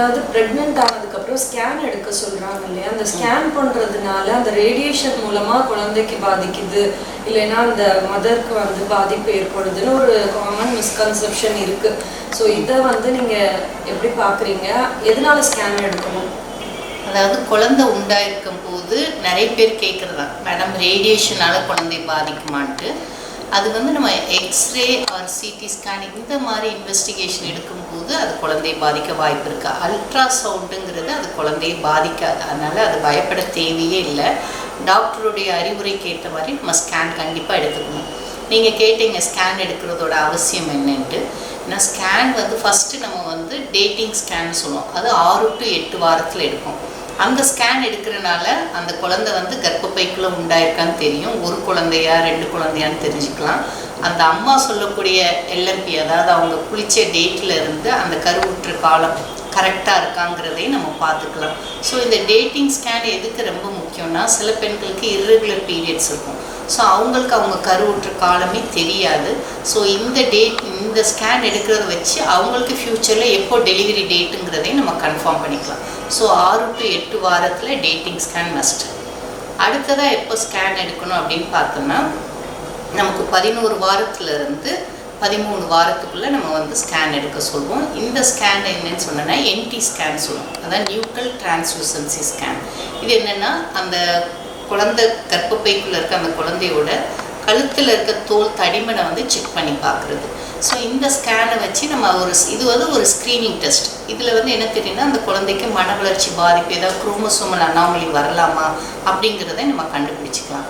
அதாவது ப்ரெக்னென்ட் ஆனதுக்கப்புறம் ஸ்கேன் எடுக்க சொல்கிறாங்க இல்லையா? அந்த ஸ்கேன் பண்ணுறதுனால அந்த ரேடியேஷன் மூலமாக குழந்தைக்கு பாதிக்குது. இல்லைன்னா அந்த மதருக்கு வந்து பாதிப்பு ஏற்படுதுன்னு ஒரு காமன் மிஸ்கன்செப்ஷன் இருக்குது ஸோ இதை வந்து நீங்கள் எப்படி பார்க்குறீங்க எதனால ஸ்கேன் எடுக்கணும்? அதாவது குழந்தை உண்டாயிருக்கும் போது நிறைய பேர் கேட்குறதா மேடம் ரேடியேஷனால குழந்தை பாதிக்குமான்ட்டு. அது வந்து நம்ம எக்ஸ்ரே ஆர் சிடி ஸ்கேன் இந்த மாதிரி இன்வெஸ்டிகேஷன் எடுக்கும்போது அது குழந்தையை பாதிக்க வாய்ப்பு இருக்கு. அல்ட்ரா சவுண்டுங்கிறது அது குழந்தையை பாதிக்காது. அதனால அது பயப்பட தேவையே இல்லை. டாக்டருடைய அறிவுரைக்கு ஏற்ற மாதிரி நம்ம ஸ்கேன் கண்டிப்பாக எடுத்துக்கணும். நீங்கள் கேட்டீங்க ஸ்கேன் எடுக்கிறதோட அவசியம் என்னன்ட்டு. ஏன்னா ஸ்கேன் வந்து ஃபஸ்ட்டு நம்ம வந்து டேட்டிங் ஸ்கேன் சொல்லுவோம். அது ஆறு டு எட்டு வாரத்தில் எடுப்போம். அந்த ஸ்கேன் எடுக்கிறனால அந்த குழந்தை வந்து கர்ப்பப்பைக்குள்ளே உண்டாயிருக்கான்னு தெரியும். ஒரு குழந்தையா ரெண்டு குழந்தையான்னு தெரிஞ்சுக்கலாம். அந்த அம்மா சொல்லக்கூடிய எல்எம்பி அதாவது அவங்க குளிச்ச டேட்டில் இருந்து அந்த கருவுற்று காலம் கரெக்டாக இருக்காங்கிறதையும் நம்ம பார்த்துக்கலாம். ஸோ இந்த டேட்டிங் ஸ்கேன் எதுக்கு ரொம்ப முக்கியம்னா சில பெண்களுக்கு இர்ரெகுலர் பீரியட்ஸ் இருக்கும். ஸோ அவங்களுக்கு அவங்க கருவுற்ற காலமே தெரியாது. ஸோ இந்த டேட் இந்த ஸ்கேன் எடுக்கிறத வச்சு அவங்களுக்கு ஃப்யூச்சரில் எப்போ டெலிவரி டேட்டுங்கிறதையும் நம்ம கன்ஃபார்ம் பண்ணிக்கலாம். ஸோ ஆறு டு எட்டு வாரத்தில் டேட்டிங் ஸ்கேன் மஸ்ட் அடுத்ததாக எப்போ ஸ்கேன் எடுக்கணும் அப்படின்னு பார்த்தோம்னா நமக்கு பதினோரு வாரத்துலேருந்து பதிமூணு வாரத்துக்குள்ளே நம்ம வந்து ஸ்கேன் எடுக்க சொல்லுவோம் இந்த ஸ்கேன் என்னன்னு சொன்னோன்னா என்டி ஸ்கேன் சொல்லுவோம். அதான் நியூக்கல் டிரான்ஸ்லூசன்சி ஸ்கேன் இது என்னென்னா அந்த குழந்தை கர்ப்பப்பைக்குள்ளே இருக்க அந்த குழந்தையோட கழுத்தில் இருக்க தோல் தடிமனை வந்து செக் பண்ணி பார்க்குறது. ஸோ இந்த ஸ்கேனை வச்சு நம்ம ஒரு இது வந்து ஒரு ஸ்க்ரீனிங் டெஸ்ட் இதில் வந்து என்ன தெரியும்னா அந்த குழந்தைக்கு மன வளர்ச்சி பாதிப்பு ஏதாவது குரோமோசோமல் அனாமலி வரலாமா அப்படிங்கிறத நம்ம கண்டுபிடிச்சிக்கலாம்.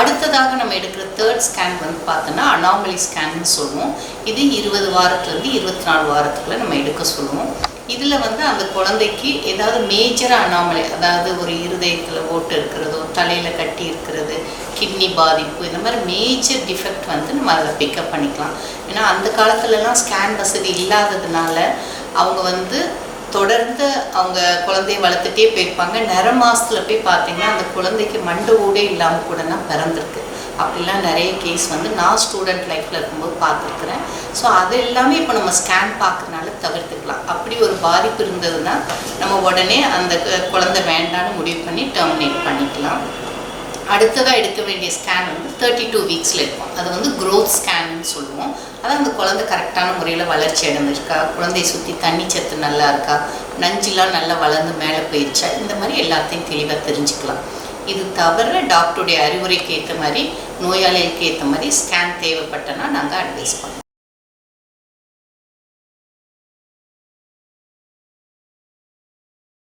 அடுத்ததாக நம்ம எடுக்கிற தேர்ட் ஸ்கேன் வந்து பார்த்தோன்னா அனாமலி ஸ்கேன்னு சொல்லுவோம். இது இருபது வாரத்துலேருந்து இருபத்தி நாலு வாரத்துக்குள்ள நம்ம எடுக்க சொல்லுவோம். இதில் வந்து அந்த குழந்தைக்கு ஏதாவது மேஜராக அனாமலி அதாவது ஒரு இருதயத்தில் ஓட்டு இருக்கிறதோ தலையில் கட்டி இருக்கிறது கிட்னி பாதிப்பு இந்த மாதிரி மேஜர் டிஃபெக்ட் வந்து நம்ம அதில் பிக்கப் பண்ணிக்கலாம். ஏன்னா அந்த காலத்துலலாம் ஸ்கேன் வசதி இல்லாததுனால அவங்க வந்து தொடர்ந்து அவங்க குழந்தைய வளர்த்துட்டே போயிருப்பாங்க. நிற மாசத்தில் போய் பார்த்தீங்கன்னா அந்த குழந்தைக்கு மண்டை ஊடே இல்லாமல் கூட தான் பிறந்திருக்கு. அப்படிலாம் நிறைய கேஸ் வந்து நான் ஸ்டூடெண்ட் லைஃப்பில் இருக்கும்போது பார்த்துருக்குறேன். ஸோ அது எல்லாமே இப்போ நம்ம ஸ்கேன் பார்க்கறனால தவிர்த்துக்கலாம். அப்படி ஒரு பாதிப்பு இருந்ததுன்னா நம்ம உடனே அந்த குழந்தை வேண்டான்னு முடிவு பண்ணி டெர்மினேட் பண்ணிக்கலாம். அடுத்ததாக எடுக்க வேண்டிய ஸ்கேன் வந்து தேர்ட்டி டூ வீக்ஸில் இருக்கும். அது வந்து growth அதான் அந்த குழந்தை கரெக்டான முறையில் வளர்ச்சி அடைஞ்சிருக்கா? குழந்தையை சுற்றி தண்ணி சத்து நல்லா இருக்கா? நஞ்சுலாம் நல்லா வளர்ந்து மேலே போயிடுச்சா இந்த மாதிரி எல்லாத்தையும் தெளிவாக தெரிஞ்சுக்கலாம். இது தவிர டாக்டருடைய அறிவுரைக்கு ஏற்ற மாதிரி நோயாளிகளுக்கு ஏற்ற மாதிரி ஸ்கேன் தேவைப்பட்டனா நாங்கள் அட்வைஸ் பண்ணுவோம்